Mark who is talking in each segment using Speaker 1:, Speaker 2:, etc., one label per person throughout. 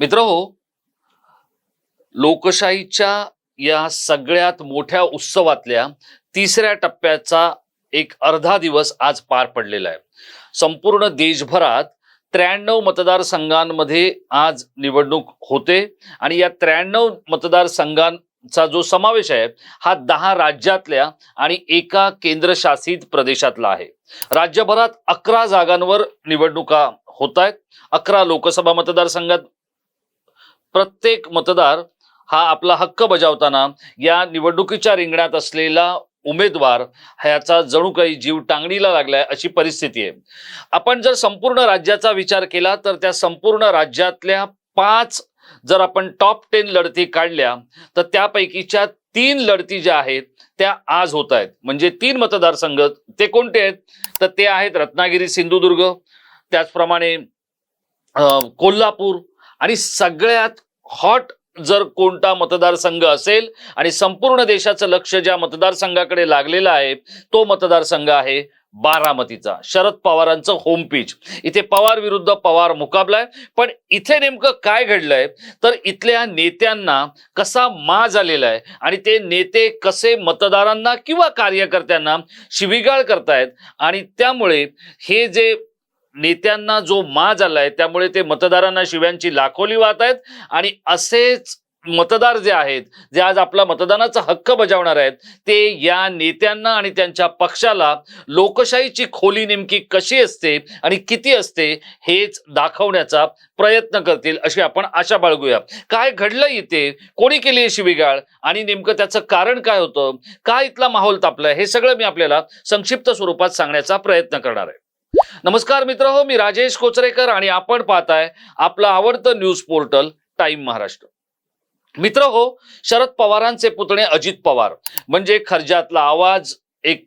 Speaker 1: मित्र हो लोकशाहीच्या या सगळ्यात मोठ्या उत्सवातल्या तिसऱ्या टप्प्याचा एक अर्धा दिवस आज पार पडलेला आहे. संपूर्ण देशभरात त्र्याण्णव मतदारसंघांमध्ये आज निवडणूक होते आणि या त्र्याण्णव मतदारसंघांचा जो समावेश आहे हा दहा राज्यातल्या आणि एका केंद्रशासित प्रदेशातला आहे. राज्यभरात अकरा जागांवर निवडणुका होत आहेत. अकरा लोकसभा मतदारसंघात प्रत्येक मतदार हा आपला हक्क बजावताना या निवडणुकीच्या रिंगणात असलेला उमेदवार ह्याचा जणू काही जीव टांगणीला लागलाय अशी परिस्थिती आहे. आपण जर संपूर्ण राज्याचा विचार केला तर त्या संपूर्ण राज्यातल्या पाच जर आपण टॉप टेन लढती काढल्या तर त्यापैकीच्या तीन लढती ज्या आहेत त्या आज होत आहेत. म्हणजे तीन मतदारसंघ ते कोणते आहेत? तर ते आहेत रत्नागिरी सिंधुदुर्ग त्याचप्रमाणे कोल्हापूर आणि सगळ्यात हॉट जर कोणता मतदारसंघ असेल आणि संपूर्ण देशाचं लक्ष ज्या मतदारसंघाकडे लागलेलं आहे तो मतदारसंघ आहे बारामतीचा शरद पवारांचं होम पिच इथे पवार विरुद्ध पवार मुकाबला आहे. पण इथे नेमकं काय घडलंय? तर इथल्या नेत्यांना कसा माज आलेला आहे आणि ते नेते कसे मतदारांना किंवा कार्यकर्त्यांना शिविगाळ करतायत आणि त्यामुळे हे जे नेत्यांना जो माज आलाय त्यामुळे ते मतदारांना शिव्यांची लाखोली वाहत आहेत. आणि असेच मतदार जे आहेत जे आज आपला मतदानाचा हक्क बजावणार आहेत ते या नेत्यांना आणि त्यांच्या पक्षाला लोकशाहीची खोली नेमकी कशी असते आणि किती असते हेच दाखवण्याचा प्रयत्न करतील अशी आपण आशा बाळगूया. काय घडलं इथे? कोणी केली आहे शिवीगाळ? आणि नेमकं त्याचं कारण काय होतं? का इथला माहोल तापलाय? हे सगळं मी आपल्याला संक्षिप्त स्वरूपात सांगण्याचा प्रयत्न करणार आहे. नमस्कार मित्र हो मी राजेश कोचरेकर आणि आपण पाहताय आपलं आवडतं न्यूज पोर्टल टाइम महाराष्ट्र. मित्र हो शरद पवारांचे पुतणे अजित पवार म्हणजे खर्जातला आवाज एक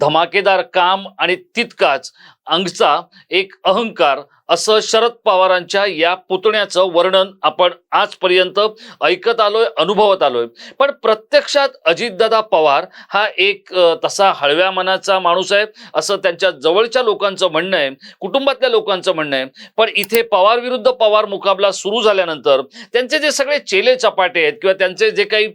Speaker 1: धमाकेदार काम आणि तितकाच अंगचा एक अहंकार असं शरद पवारांच्या या पुतण्याचं वर्णन आपण आजपर्यंत ऐकत आलोय अनुभवत आलोय. पण प्रत्यक्षात अजितदादा पवार हा एक तसा हळव्या मनाचा माणूस आहे असं त्यांच्या जवळच्या लोकांचं म्हणणं आहे कुटुंबातल्या लोकांचं म्हणणं आहे. पण इथे पवार विरुद्ध पवार मुकाबला सुरू झाल्यानंतर त्यांचे जे सगळे चेले चपाटे आहेत किंवा त्यांचे जे काही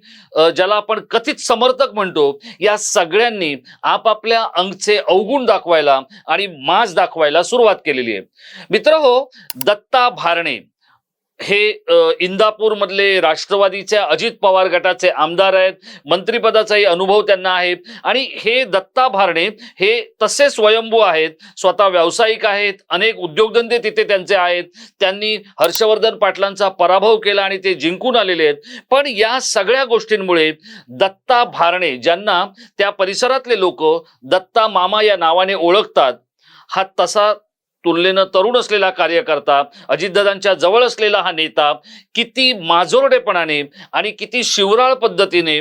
Speaker 1: ज्याला आपण कथित समर्थक म्हणतो या सगळ्यांनी आपापल्या अंगचे अवगुण दाखवायला आणि माज दाखवायला सुरुवात केलेली आहे. मित्र हो दत्ता भारणे हे इंदापूर इंदापूरमधले राष्ट्रवादीच्या अजित पवार गटाचे आमदार आहेत. मंत्रिपदाचाही अनुभव त्यांना आहे. आणि हे दत्ता भारणे हे तसे स्वयंभू आहेत. स्वतः व्यावसायिक आहेत. अनेक उद्योगधंदे तिथे त्यांचे आहेत. त्यांनी हर्षवर्धन पाटलांचा पराभव केला आणि ते जिंकून आलेले आहेत. पण या सगळ्या गोष्टींमुळे दत्ता भारणे ज्यांना त्या परिसरातले लोक दत्ता मामा या नावाने ओळखतात हा तसा तुलनेनं तरुण असलेला कार्यकर्ता अजितदादांच्या जवळ असलेला हा नेता किती माजोरडेपणाने आणि किती शिवराळ पद्धतीने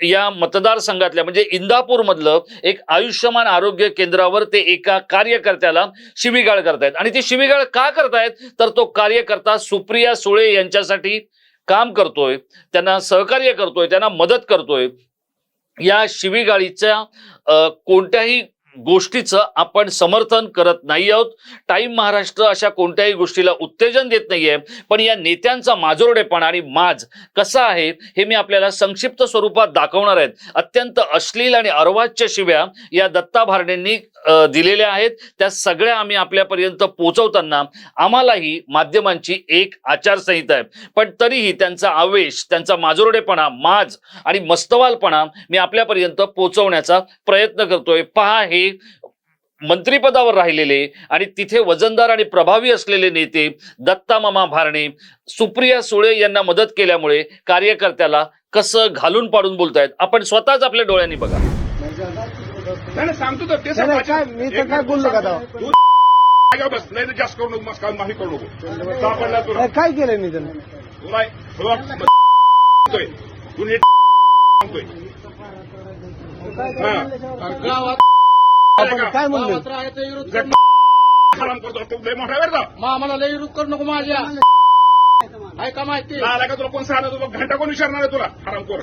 Speaker 1: या मतदारसंघातल्या म्हणजे इंदापूरमधलं एक आयुष्यमान आरोग्य केंद्रावर ते एका कार्यकर्त्याला शिवीगाळ करतायत. आणि ती शिवीगाळ का करतायत? तर तो कार्यकर्ता सुप्रिया सुळे यांच्यासाठी काम करतोय त्यांना सहकार्य करतोय त्यांना मदत करतोय. या शिवीगाळीच्या कोणत्याही गोष्टीचं आपण समर्थन करत नाही आहोत. टाईम महाराष्ट्र अशा कोणत्याही गोष्टीला उत्तेजन देत नाहीये. पण या नेत्यांचा माजोरडेपणा आणि माज कसा आहे हे मी आपल्याला संक्षिप्त स्वरूपात दाखवणार आहेत. अत्यंत अश्लील आणि अर्वाच्य शिव्या या दत्ता भारणेंनी दिलेल्या आहेत. त्या सगळ्या आम्ही आपल्यापर्यंत पोहोचवताना आम्हालाही माध्यमांची एक आचारसंहिता आहे. पण तरीही त्यांचा आवेश त्यांचा माजोरडेपणा माज आणि मस्तवालपणा मी आपल्यापर्यंत पोहोचवण्याचा प्रयत्न करतोय. पहा हे मंत्रिपदावर राहिलेले आणि तिथे वजनदार आणि प्रभावी असलेले नेते दत्तामामा भारणे सुप्रिया सुळे यांना मदत केल्यामुळे कार्यकर्त्याला कसं घालून पाडून बोलतायत? आपण स्वतःच आपल्या डोळ्यांनी बघा.
Speaker 2: नाही नाही, सांगतो तर ते
Speaker 3: काय मी तर काय बोललो का
Speaker 2: जागेवर बस नाही तर जास्त करू नको मस्त काल माफी करू नको. सापडला तुला.
Speaker 3: काय केलं मी त्यानं
Speaker 2: तुला म्हणतोय. तू नीट सांगतोय.
Speaker 3: काय म्हणलं?
Speaker 2: करतो तू लय मोठा
Speaker 4: विरोध करू नको माझ्या. ऐका माहिती.
Speaker 2: आला का तुला कोण सांगणार तुला घंटा कोण विचारणार आहे तुला? हराम कोर.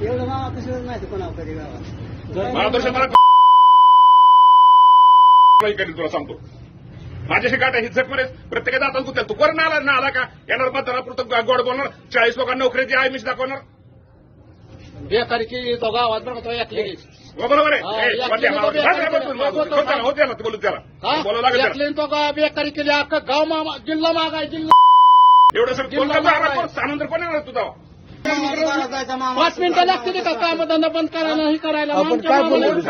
Speaker 3: एवढं मामा कसं माहिती कोणावर कधी गावात
Speaker 2: मला दर्शन मला करेल तुला सांगतो माझ्याशी गाठा ही झक मरेस प्रत्येकाचा आता गुत्या तू कोण ना आला ना आला का येणार मतदारापुरतं गोड बोलणार चाळीस लोकांना नोकरीची आहे मीच दाखवणार
Speaker 4: बेकारी तो गावात बरं का तो एकली
Speaker 2: हो, बरोबर
Speaker 4: हा,
Speaker 2: आहे ए,
Speaker 4: या
Speaker 2: वरती
Speaker 4: केलं
Speaker 2: आम्हाला-
Speaker 4: तर
Speaker 2: बस रे,
Speaker 4: बेकारी
Speaker 2: बस,
Speaker 4: केलं.
Speaker 2: बस, बस,
Speaker 4: बस,
Speaker 2: त्याला, हो त्याला, ते बोलू त्याला बोलावं लागेल
Speaker 4: तो बेकारी केली अख्खा गाव जिल्हा मागाय जिल्हा
Speaker 2: एवढं सर करतो
Speaker 4: मागाय.
Speaker 2: कोण कोण येणार तुझा
Speaker 4: पाच मिनिटं लागतील का? कामधंदा बंद करायला ही करायला.
Speaker 3: आपण काय बोलू?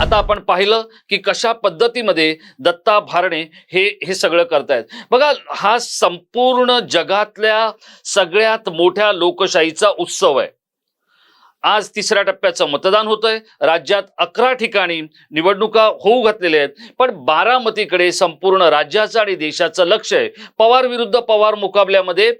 Speaker 2: आता
Speaker 1: आपण पाहिलं की कशा पद्धतीमध्ये दत्ता भारणे हे हे सगळं करतायत. बघा हा संपूर्ण जगातल्या सगळ्यात मोठ्या लोकशाहीचा उत्सव आहे. आज तिसऱ्या टप्प्याचं मतदान होतंय. राज्यात अकरा ठिकाणी निवडणुका होऊ घातलेल्या आहेत. पण बारामतीकडे संपूर्ण राज्याचं आणि देशाचं लक्ष आहे. पवार विरुद्ध पवार मुकाबल्यामध्ये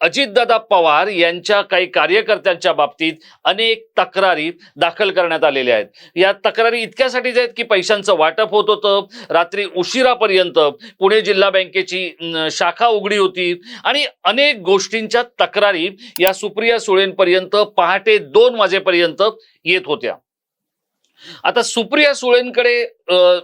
Speaker 1: अजितदादा पवार यांच्या काही कार्यकर्त्यांच्या बाबतीत अनेक तक्रारी दाखल करण्यात आलेल्या आहेत. या तक्रारी इतक्यासाठीच आहेत की पैशांचं वाटप होत होतं. रात्री उशिरापर्यंत पुणे जिल्हा बँकेची शाखा उघडी होती आणि अनेक गोष्टींच्या तक्रारी या सुप्रिया सुळेंपर्यंत पहाटे दोन वाजेपर्यंत येत होत्या. आता सुप्रिया सुळेंकडे अं,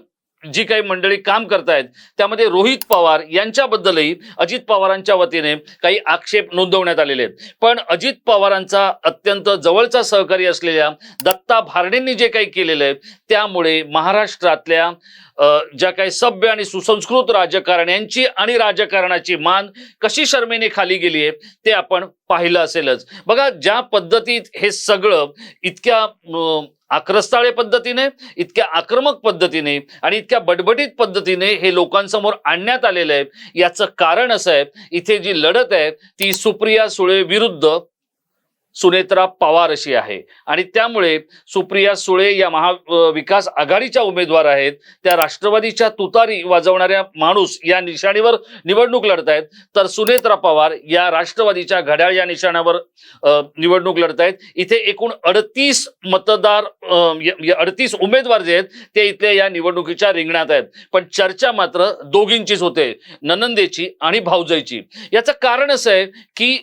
Speaker 1: जी काही मंडळी काम करतायत त्यामध्ये रोहित पवार यांच्याबद्दलही अजित पवारांच्या वतीने काही आक्षेप नोंदवण्यात आलेले आहेत. पण अजित पवारांचा अत्यंत जवळचा सहकारी असलेल्या दत्ता भारणेंनी जे काही केलेलं आहे त्यामुळे महाराष्ट्रातल्या ज्या काही सभ्य आणि सुसंस्कृत राजकारण्यांची आणि राजकारणाची मान कशी शर्मेने खाली गेली आहे ते आपण पाहिलं असेलच. बघा ज्या पद्धतीत हे सगळं इतक्या आक्रस्ताळे पद्धतीने इतक्या आक्रमक पद्धतीने आणि इतक्या बटबटीत पद्धतीने हे लोकांसमोर आणण्यात आलेलं आहे. याचं कारण असं आहे इथे जी लढत आहे ती सुप्रिया सुळे विरुद्ध सुनेत्रा पवार अशी आहे. आणि त्यामुळे सुप्रिया सुळे या महाविकास आघाडीच्या उमेदवार आहेत. त्या राष्ट्रवादीच्या तुतारी वाजवणाऱ्या माणूस या निशाणीवर निवडणूक लढत आहेत. तर सुनेत्रा पवार या राष्ट्रवादीच्या घड्याळ या निशाण्यावर निवडणूक लढत आहेत. इथे एकूण अडतीस मतदार अडतीस उमेदवार जे आहेत ते इथल्या या निवडणुकीच्या रिंगणात आहेत. पण चर्चा मात्र दोघींचीच होते. ननंदेची आणि भाऊजाईची. याचं कारण असं आहे की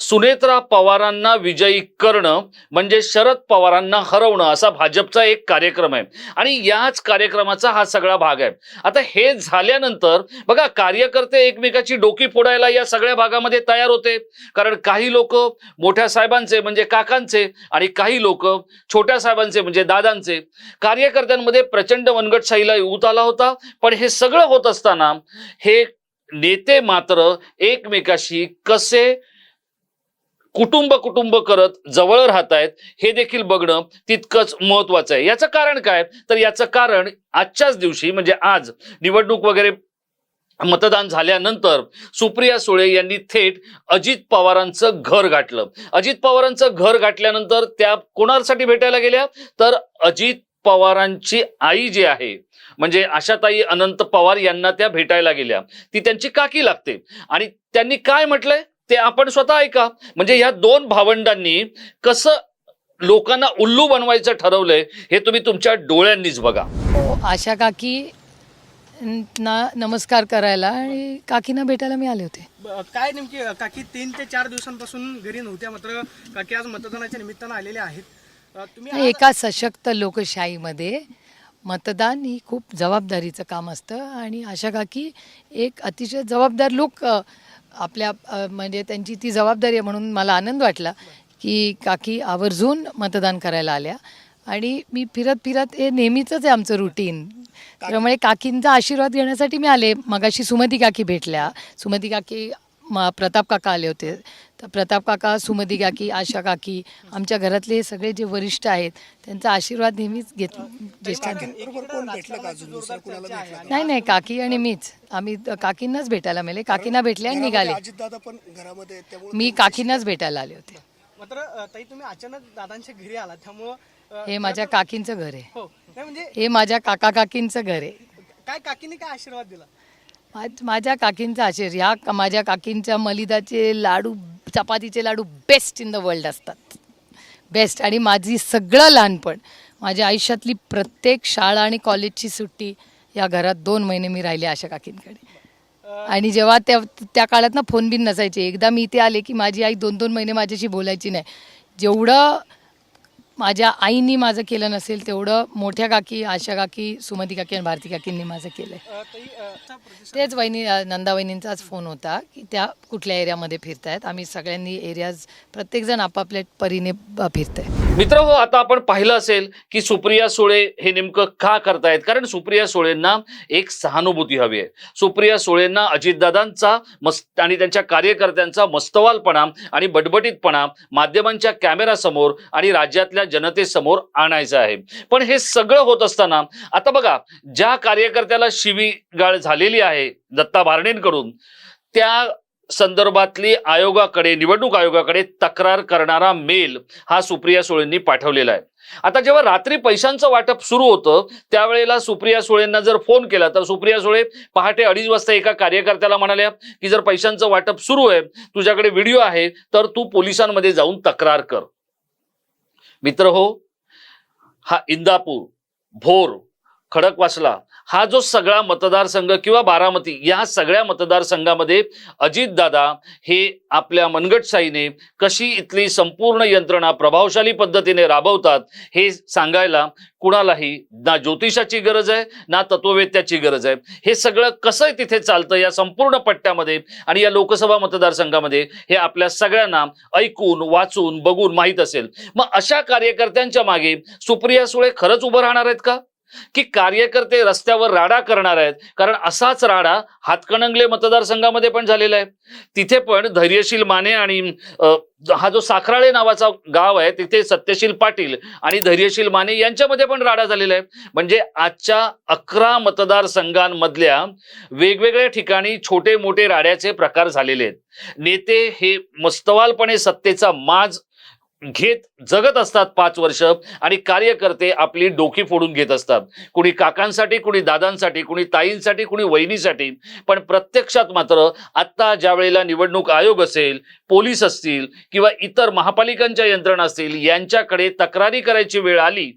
Speaker 1: सुनेत्रा पवारांना विजयी करणं म्हणजे शरद पवारांना हरवणं असा भाजपचा एक कार्यक्रम आहे. आणि याच कार्यक्रमाचा हा सगळा भाग आहे. आता हे झाल्यानंतर बघा कार्यकर्ते एकमेकाची डोकी फोडायला या सगळ्या भागामध्ये तयार होते. कारण काही लोक मोठ्या साहेबांचे म्हणजे काकांचे आणि काही लोक छोट्या साहेबांचे म्हणजे दादांचे. कार्यकर्त्यांमध्ये प्रचंड वनगटशाहीला उत आला होता. पण हे सगळं होत असताना हे नेते मात्र एकमेकाशी कसे कुटुंब कुटुंब करत जवळ राहत आहेत हे देखील बघणं तितकंच महत्वाचं आहे. याचं कारण काय? तर याचं कारण आजच्याच दिवशी म्हणजे आज निवडणूक वगैरे मतदान झाल्यानंतर सुप्रिया सुळे यांनी थेट अजित पवारांचं घर गाठलं. अजित पवारांचं घर गाठल्यानंतर त्या कोणासाठी भेटायला गेल्या? तर अजित पवारांची आई जी आहे म्हणजे आशाताई अनंत पवार यांना त्या भेटायला गेल्या. ती त्यांची काकी लागते. आणि त्यांनी काय म्हटलंय? ते आपण स्वतः ऐका. म्हणजे या दोन भावंडांनी कसं लोकांना उल्लू बनवायचं ठरवलंय हे तुम्ही तुमच्या डोळ्यांनीच बघा.
Speaker 5: हो आशा काकी ना नमस्कार करायला आणि काकींना भेटायला मी आले होते.
Speaker 6: ब- काय नेमकी अ, काकी तीन ते चार दिवसांपासून घरी नव्हत्या मात्र काकी आज मतदानाच्या निमित्तानं आलेल्या आहेत. अ, तुम्ही आज-
Speaker 5: एका सशक्त लोकशाहीमध्ये मतदान ही खूप जबाबदारीचं काम असतं आणि आशा काकी एक अतिशय जबाबदार लोक अ, आपल्या म्हणजे त्यांची ती जबाबदारी आहे म्हणून मला आनंद वाटला की काकी आवर्जून मतदान करायला आल्या. आणि मी फिरत फिरत हे नेहमीच आहे आमचं रुटीन त्यामुळे काकींचा आशीर्वाद घेण्यासाठी मी आले. मगाशी सुमती काकी भेटल्या. सुमती काकी म प्रताप काका आले होते. तर प्रताप काका सुमती काकी आशा काकी आमच्या घरातले हे सगळे जे वरिष्ठ आहेत त्यांचा आशीर्वाद नेहमीच घेत ज्येष्ठांना नाही नाही काकी आणि मीच. आम्ही काकींनाच भेटायला मिळाले. काकींना भेटले आणि निघाले.
Speaker 6: अजितदादा पण घरामध्ये आहेत, त्यामुळे
Speaker 5: मी काकींनाच भेटायला आले होते.
Speaker 6: मात्र ताई तुम्ही अचानक दादांच्या घरी आला. त्यामुळं
Speaker 5: हे माझ्या काकींचं घर आहे.
Speaker 6: हो. म्हणजे
Speaker 5: हे माझ्या काका काकींचं घर आहे.
Speaker 6: काय काकीने काय आशीर्वाद दिला?
Speaker 5: माझ्या काकींचा आशीर्वाद ह्या क- माझ्या काकींच्या मलिदाचे लाडू चपातीचे लाडू बेस्ट इन द वर्ल्ड असतात. बेस्ट आणि माझी सगळं लहानपण माझ्या आयुष्यातली प्रत्येक शाळा आणि कॉलेजची सुट्टी या घरात दोन महिने मी राहिले आशा काकींकडे. आणि जेव्हा त्या त्या काळात ना फोन बिन नसायचे. एकदा मी इथे आले की माझी आई दोन दोन महिने माझ्याशी बोलायची नाही. जेवढं माझ्या आईनी माझं केलं नसेल तेवढं मोठ्या काकी आशा काकी सुमती काकी आणि भारती काकींनी माझं केलं आहे तेच वहिनी नंदा वहिनींचाच फोन होता की त्या कुठल्या एरियामध्ये फिरतायत? आम्ही सगळ्यांनी एरियाज प्रत्येकजण आपापल्या परीने अ, फिरतंय.
Speaker 1: मित्र हो आता आपण पाहिलं असेल की सुप्रिया सुळे हे नेमकं का करतायत? कारण सुप्रिया सुळेंना एक सहानुभूती हवी आहे. सुप्रिया सुळेंना अजितदादांचा मस्त आणि त्यांच्या कार्यकर्त्यांचा मस्तवालपणा आणि बटबटीतपणा माध्यमांच्या कॅमेरासमोर आणि राज्यातल्या जनतेसमोर आणायचं आहे. पण हे सगळं होत असताना आता बघा ज्या कार्यकर्त्याला शिवीगाळ झालेली आहे दत्ता भारणेंकडून त्या संदर्भातली आयोगाकडे निवडणूक आयोगाकडे तक्रार करणारा मेल हा सुप्रिया सुळेंनी पाठवलेला आहे. आता जेव्हा रात्री पैशांचं वाटप सुरू होतं त्यावेळेला सुप्रिया सुळेंना जर फोन केला तर सुप्रिया सुळे पहाटे अडीच वाजता एका कार्यकर्त्याला म्हणाल्या की जर पैशांचं वाटप सुरू आहे तुझ्याकडे व्हिडिओ आहे तर तू पोलिसांमध्ये जाऊन तक्रार कर. मित्र हो हा इंदापूर भोर खडकवासला हा जो सगळा मतदारसंघ किंवा बारामती या सगळ्या मतदारसंघामध्ये अजितदादा हे आपल्या मनगटशाहीने कशी इथली संपूर्ण यंत्रणा प्रभावशाली पद्धतीने राबवतात हे सांगायला कुणालाही ना ज्योतिषाची गरज आहे ना तत्ववेत्याची गरज आहे. हे सगळं कसं तिथे चालतं या संपूर्ण पट्ट्यामध्ये आणि या लोकसभा मतदारसंघामध्ये हे आपल्या सगळ्यांना ऐकून वाचून बघून माहीत असेल. मग अशा कार्यकर्त्यांच्या मागे सुप्रिया सुळे खरंच उभं राहणार आहेत का? की कार्यकर्ते रस्त्यावर राडा करणार आहेत. कारण असाच राडा हातकणंगले मतदारसंघामध्ये पण झालेला आहे. तिथे पण धैर्यशील माने आणि हा जो साखराळे नावाचा गाव आहे तिथे सत्यशील पाटील आणि धैर्यशील माने यांच्यामध्ये पण राडा झालेला आहे. म्हणजे आजच्या अकरा मतदारसंघांमधल्या वेगवेगळ्या ठिकाणी छोटे मोठे राड्याचे प्रकार झालेले आहेत. नेते हे मस्तवालपणे सत्तेचा माज घेत जगत असतात पाच वर्ष आणि कार्यकर्ते आपली डोकी फोडून घेत असतात. कुणी काकांसाठी कुणी दादांसाठी कुणी ताईंसाठी कुणी वहिनीसाठी. पण प्रत्यक्षात मात्र आत्ता ज्या वेळेला निवडणूक आयोग असेल पोलीस असतील किंवा इतर महापालिकांच्या यंत्रणा असतील यांच्याकडे तक्रारी करायची वेळ आली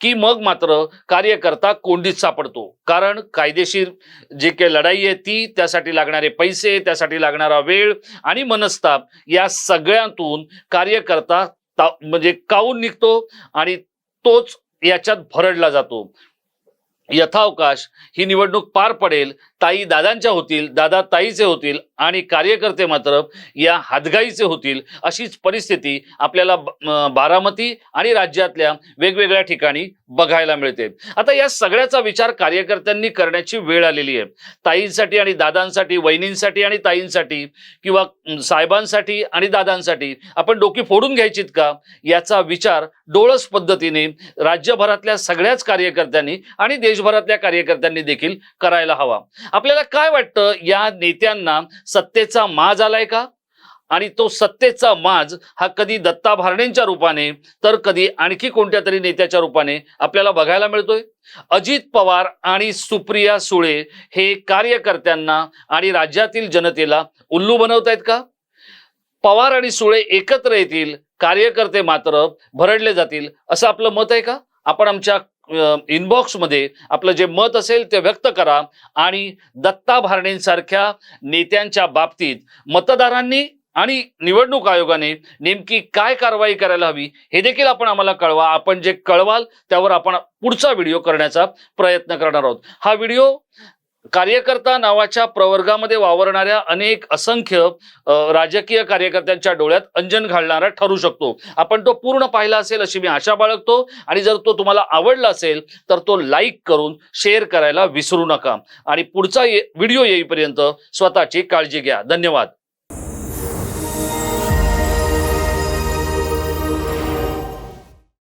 Speaker 1: की मग मात्र कार्यकर्ता कोंडीत सापडतो. कारण कायदेशीर जी काही लढाई आहे ती त्यासाठी लागणारे पैसे त्यासाठी लागणारा वेळ आणि मनस्ताप या सगळ्यातून कार्यकर्ता ता- म्हणजे काऊन निघतो आणि तोच याच्यात भरडला जातो. यथावकाश ही निवडणूक पार पडेल ताई दादांच्या होतील दादा ताईचे होतील आणि कार्यकर्ते मात्र या हादगाईचे होतील अशीच परिस्थिती आपल्याला बारामती आणि राज्यातल्या वेगवेगळ्या ठिकाणी बघायला मिळते. आता या सगळ्याचा विचार कार्यकर्त्यांनी करण्याची वेळ आलेली आहे. ताईंसाठी आणि दादांसाठी वहिनींसाठी आणि ताईंसाठी किंवा साहेबांसाठी आणि दादांसाठी आपण डोकी फोडून घ्यायचीत का? याचा विचार डोळस पद्धतीने राज्यभरातल्या सगळ्याच कार्यकर्त्यांनी आणि देशभरातल्या कार्यकर्त्यांनी देखील करायला हवा. आपल्याला काय वाटतं? या नेत्यांना सत्तेचा माज आलाय का? आणि तो सत्तेचा माज हा कधी दत्ता भारणेंच्या रूपाने तर कधी आणखी कोणत्या तरी नेत्याच्या रूपाने आपल्याला बघायला मिळतोय? अजित पवार आणि सुप्रिया सुळे हे कार्यकर्त्यांना आणि राज्यातील जनतेला उल्लू बनवत आहेत का? पवार आणि सुळे एकत्र येतील कार्यकर्ते मात्र भरडले जातील असं आपलं मत आहे का? आपण आमच्या इनबॉक्समध्ये आपलं जे मत असेल ते व्यक्त करा आणि दत्ता भारणेंसारख्या नेत्यांच्या बाबतीत मतदारांनी आणि निवडणूक आयोगाने नेमकी काय कारवाई करायला हवी हे देखील आपण आम्हाला कळवा. आपण जे कळवाल त्यावर आपण पुढचा व्हिडिओ करण्याचा प्रयत्न करणार आहोत. हा व्हिडिओ कार्यकर्ता नावाच्या प्रवर्गामध्ये वावरणाऱ्या अनेक असंख्य राजकीय कार्यकर्त्यांच्या डोळ्यात अंजन घालणारा ठरू शकतो. आपण तो पूर्ण पाहिला असेल अशी मी आशा बाळगतो आणि जर तो तुम्हाला आवडला असेल तर तो लाईक करून शेअर करायला विसरू नका. आणि पुढचा ये- व्हिडिओ येईपर्यंत स्वतःची काळजी घ्या. धन्यवाद.